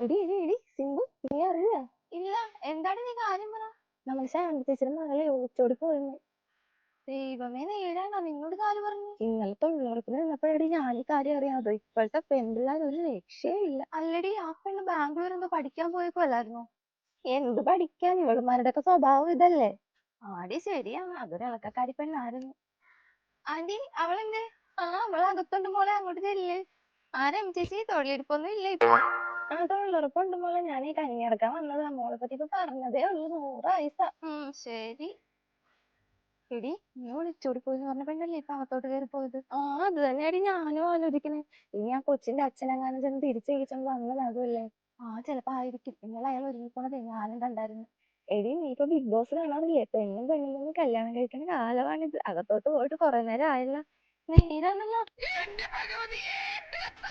എടി എടി എടി സിംഗു നീ അറിയില്ല ഇല്ല എന്താണ് നീ കാര്യം പറ? നമ്മൾ ശാന്തി ടീച്ചറും മകളെ ഒളിച്ചോടി പോയിരുന്നു. ദൈവമേ നേരാണോ നിന്നോട് കാര്യം പറഞ്ഞു ഇന്നലെ തൊഴിലുറപ്പിന് നിന്നപ്പോഴടി ഞാൻ ഈ കാര്യം അറിയാതെ ഇപ്പോഴത്തെ പെൺപിള്ളേർ ഒരു രക്ഷയില്ല അല്ലടി ആ പെണ്ണ് ബാംഗ്ലൂർ എന്തോ പഠിക്കാൻ പോയപ്പോ അല്ലായിരുന്നോ? എന്ത് പഠിക്കാൻ? ഇവളുമാരുടെ ഒക്കെ സ്വഭാവം ഇതല്ലേ? ആടി ശരിയാണ്. അതൊരു ഇളക്കക്കാരി പെണ്ണായിരുന്നു. ആന്റി അവളെന്തേ? ആ അവൾ അകത്തുണ്ട് മോളെ അങ്ങോട്ട് ചെല്ല്. ആരാ ചേച്ചി തൊഴിലെടുപ്പൊന്നും ഇല്ല ഇപ്പൊ. ആ തൊഴിലുറപ്പുണ്ട് മോളെ ഞാൻ ഈ കഞ്ഞിയെടുക്കാൻ വന്നതാ മോളെ പറ്റി ഇപ്പൊ പറഞ്ഞതേ ഉള്ളൂ. നൂറ് വയസ്സാ ഉം ശരി. എടി നീ വിളിച്ചോടി പോയി പറഞ്ഞപ്പോഴല്ലേ ഇപ്പൊ അകത്തോട്ട് കയറി പോയത്? ആ അത് തന്നെയാടി ഞാനും ആലോചിക്കണേ. ഇനി ആ കൊച്ചിന്റെ അച്ഛനെങ്ങാനും ചെന്ന് തിരിച്ചു കഴിച്ചോണ്ട് വന്നതാകുമല്ലേ ആ ചെലപ്പോ ആയിരിക്കും. ഇന്നലെ അയാൾ ഒരുങ്ങിക്കോണത് ഞാനും കണ്ടായിരുന്നു. എടി നീ ഇപ്പൊ ബിഗ് ബോസ് കാണാറില്ലേ പെണ്ണും പെണ്ണും തമ്മിൽ കല്യാണം കഴിക്കുന്ന കാലമാണിത്. അകത്തോട്ട് പോയിട്ട് കുറെ നേരം ആയല്ലോ. നേരാണല്ലോ.